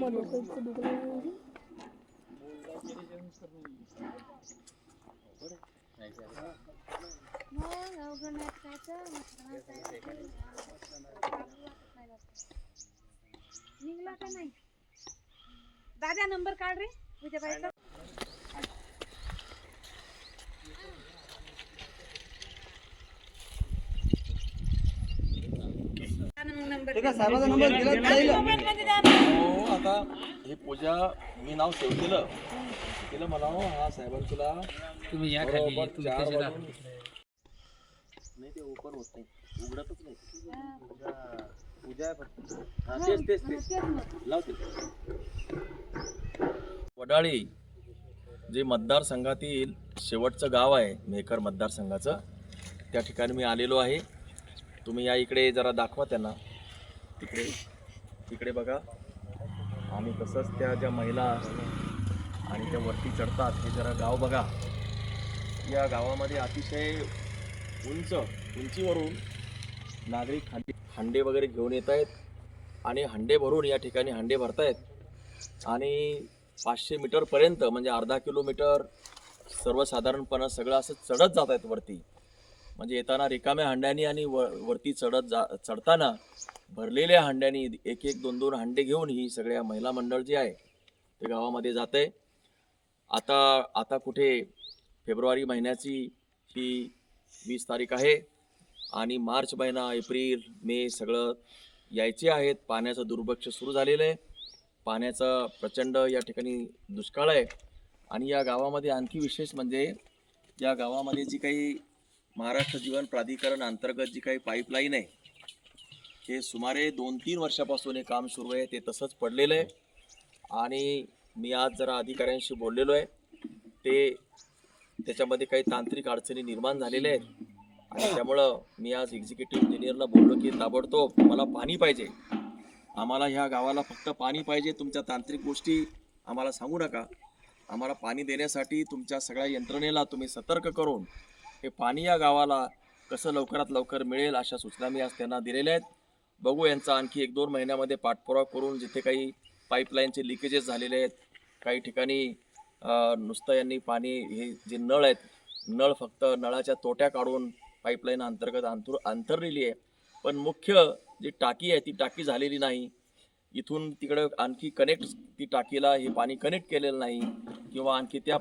मग डोक्याचं दुखलं निघला का नाही दादा नंबर काढ रे. नंबर हो आता ही पूजा मी नाव सेव केलं. केलं मला हा साहेबांनी तुला. तुम्ही या खाली तुम्ही चार वाजून- नाही ते ओपन होत नाही. उघडतच नाही. पूजा आहे फक्त हा, तेच तेच तेच. लावते. वडाळी जे मतदारसंघातील शेवटचं गाव आहे मेकर मतदारसंघाचं त्या ठिकाणी मी आलेलो आहे. तुम्ही या इकडे जरा दाखवा त्यांना. तिकडे तिकडे बघा. आणि तसंच त्या ज्या महिला आणि त्या वरती चढतात हे जरा गाव बघा. या गावामध्ये अतिशय उंच उंचीवरून नागरिक हंडे हंडे वगैरे घेऊन येत आहेत आणि हंडे भरून या ठिकाणी हंडे भरतायत. आणि पाचशे मीटरपर्यंत म्हणजे अर्धा किलोमीटर सर्वसाधारणपणे सगळं असं चढत जात आहेत वरती. म्हणजे येताना रिकाम्या हंड्यानी आणि व वरती चढत जा चढताना भरलेल्या हंड्यानी एक एक दोन दोन हंडे घेऊन ही सगळ्या महिला मंडळ जे आहे ते गावामध्ये जात आहे आता आता कुठे फेब्रुवारी महिन्याची ही वीस तारीख आहे आणि मार्च महिना एप्रिल मे सगळं यायचे आहेत. पाण्याचं दुर्भक्ष सुरू झालेलं आहे. पाण्याचा प्रचंड या ठिकाणी दुष्काळ आहे. आणि या गावामध्ये आणखी विशेष म्हणजे या गावामध्ये जी काही महाराष्ट्र जीवन प्राधिकरण अंतर्गत जी काही पाईपलाईन आहे हे सुमारे दोन तीन वर्षापासून हे काम सुरू आहे ते तसंच पडलेलं आहे. आणि मी आज जरा अधिकाऱ्यांशी बोललेलो आहे. ते त्याच्यामध्ये काही तांत्रिक अडचणी निर्माण झालेल्या आहेत. आणि त्यामुळं मी आज एक्झिक्युटिव्ह इंजिनियरला बोललो की ताबडतोब मला पाणी पाहिजे. आम्हाला ह्या गावाला फक्त पाणी पाहिजे. तुमच्या तांत्रिक गोष्टी आम्हाला सांगू नका. आम्हाला पाणी देण्यासाठी तुमच्या सगळ्या यंत्रणेला तुम्ही सतर्क करून हे पाणी या गावाला कसं लवकरात लवकर मिळेल अशा सूचना मी आज त्यांना दिलेल्या आहेत. बघू यांचा आणखी एक दोन महिन्यामध्ये पाठपुरावा करून जिथे काही पाईपलाईनचे लिकेजेस झालेले आहेत काही ठिकाणी नुसतं यांनी पाणी हे जे नळ आहेत नळ फक्त नळाच्या तोट्या काढून पाईपलाईन अंतर्गत अंतर अंतरलेली आहे. पण मुख्य जी टाकी आहे ती टाकी झालेली नाही. इथून तिकडं आणखी कनेक्ट ती टाकीला हे पाणी कनेक्ट केलेलं नाही किंवा आणखी त्या